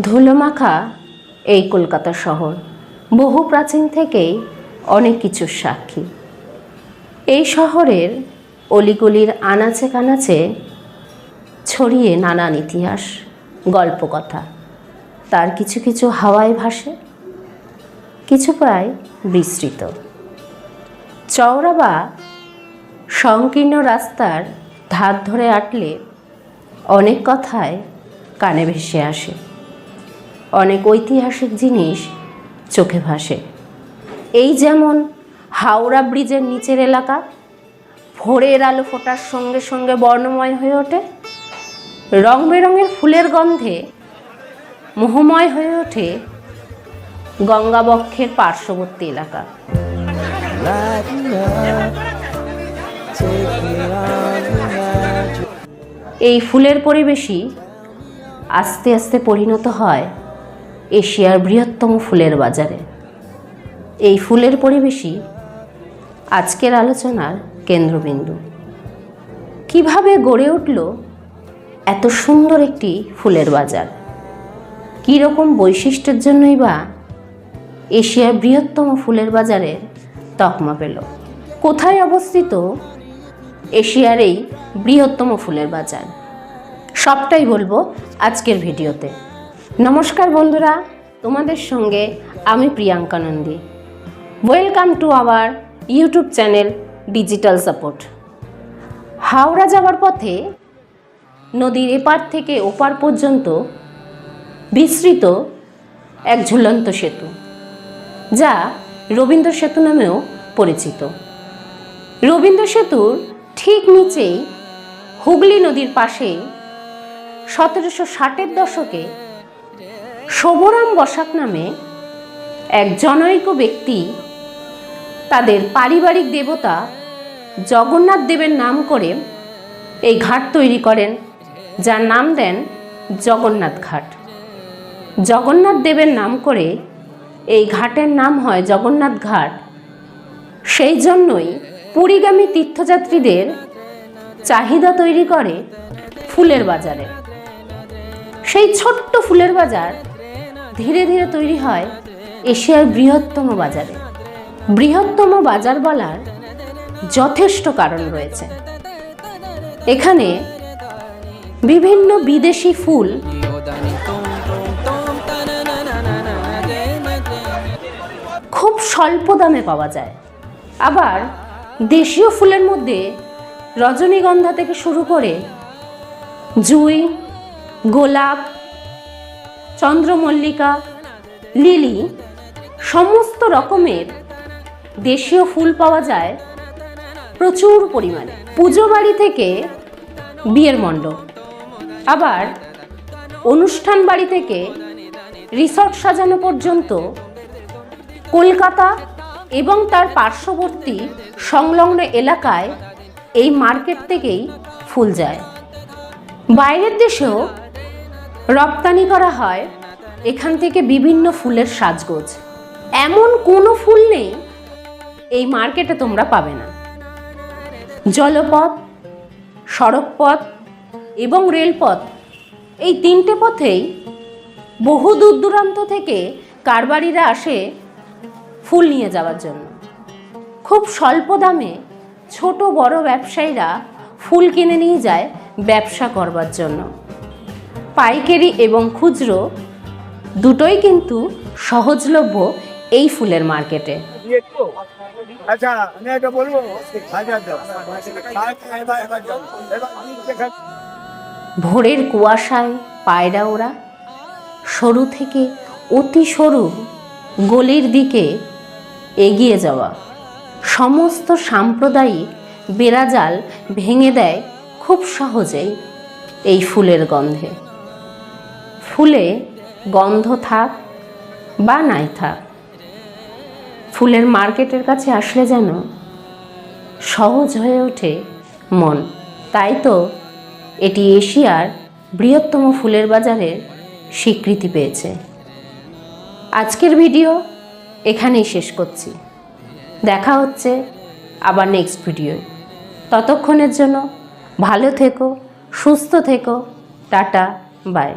ধুলোমাখা এই কলকাতা শহর। বহু প্রাচীন থেকেই অনেক কিছুর সাক্ষী। এই শহরের অলিগলির আনাচে কানাচে ছড়িয়ে নানান ইতিহাস, গল্পকথা। তার কিছু কিছু হাওয়ায় ভাসে কিছু প্রায় বিস্তৃত। চওড়া বা সংকীর্ণ রাস্তার ধার ধরে আটলে অনেক কথায় কানে ভেসে আসে অনেক ঐতিহাসিক জিনিস চোখে ভাসে এই যেমন হাওড়া ব্রিজের নিচের এলাকা, ভোরের আলো ফোটার সঙ্গে সঙ্গে বর্ণময় হয়ে ওঠে রং বেরঙের ফুলের গন্ধে মোহময় হয়ে ওঠে গঙ্গাবক্ষের পার্শ্ববর্তী এলাকা. এই ফুলের পরিবেশই আস্তে আস্তে পরিণত হয় এশিয়ার বৃহত্তম ফুলের বাজারে। এই ফুলের পরিবেশই আজকের আলোচনার কেন্দ্রবিন্দু। কীভাবে গড়ে উঠল এত সুন্দর একটি ফুলের বাজার? কী রকম বৈশিষ্ট্যের জন্যই বা এশিয়ার বৃহত্তম ফুলের বাজারে তকমা পেল? কোথায় অবস্থিত এশিয়ার এই বৃহত্তম ফুলের বাজার? সবটাই বলব আজকের ভিডিওতে। নমস্কার বন্ধুরা, তোমাদের সঙ্গে আমি Priyanka Nandi. Welcome to our YouTube channel digital support Howrah যাওয়ার পথে নদীর এপার থেকে ওপার পর্যন্ত বিস্তৃত এক ঝুলন্ত সেতু, যা রবীন্দ্র সেতু নামেও পরিচিত। রবীন্দ্র সেতুর ঠিক নিচেই হুগলি নদীর পাশে সতেরোশো ষাটের দশকে শোভরাম বসাক নামে এক জনৈক ব্যক্তি তাদের পারিবারিক দেবতা জগন্নাথ দেবের নাম করে এই ঘাট তৈরি করেন, যার নাম দেন জগন্নাথ ঘাট। জগন্নাথ দেবের নাম করে এই ঘাটের নাম হয় জগন্নাথ ঘাট। সেই জন্যই পুরীগামী তীর্থযাত্রীদের চাহিদা তৈরি করে ফুলের বাজারে। সেই ছোট্ট ফুলের বাজার ধীরে ধীরে তৈরি হয় এশিয়ার বৃহত্তম বাজারে। বৃহত্তম বাজার বলার যথেষ্ট কারণ রয়েছে। এখানে বিভিন্ন বিদেশি ফুল খুব স্বল্প দামে পাওয়া যায়। আবার দেশীয় ফুলের মধ্যে রজনীগন্ধা থেকে শুরু করে জুই গোলাপ, চন্দ্রমল্লিকা, লিলি, সমস্ত রকমের দেশীয় ফুল পাওয়া যায় প্রচুর পরিমাণে। পুজো বাড়ি থেকে বিয়ের মণ্ডপ। আবার অনুষ্ঠান বাড়ি থেকে রিসর্ট সাজানো পর্যন্ত কলকাতা এবং তার পার্শ্ববর্তী সংলগ্ন এলাকায় এই মার্কেট থেকেই ফুল যায়। বাইরের দেশেও রপ্তানি করা হয় এখান থেকে বিভিন্ন ফুলের সাজগোজ। এমন কোনো ফুল নেই, এই মার্কেটে তোমরা পাবে না। জলপথ, সড়কপথ এবং রেলপথ, এই তিনটে পথেই বহু দূর দূরান্ত থেকে কারবারিরা আসে ফুল নিয়ে যাওয়ার জন্য। খুব স্বল্প দামে ছোট বড় ব্যবসায়ীরা ফুল কিনে নিয়ে যায় ব্যবসা করবার জন্য। পাইকারি এবং খুচরো দুটোই কিন্তু সহজলভ্য এই ফুলের মার্কেটে। আচ্ছা আমি একটা বলব ভোরের কুয়াশায় পায়রা ওরা সরু থেকে অতি সরু গলির দিকে এগিয়ে যাওয়া। সমস্ত সাম্প্রদায়িক বেড়াজাল ভেঙে দেয় খুব সহজেই এই ফুলের গন্ধে। ফুলে গন্ধ থাক বা নাই থাক, ফুলের মার্কেটের কাছে আসলে যেন সহজ হয়ে ওঠে মন। তাই তো এটি এশিয়ার বৃহত্তম ফুলের বাজারের স্বীকৃতি পেয়েছে। আজকের ভিডিও এখানেই শেষ করছি। দেখা হচ্ছে আবার নেক্সট ভিডিও ততক্ষণের জন্য ভালো থেকো, সুস্থ থেকো, টাটা বাই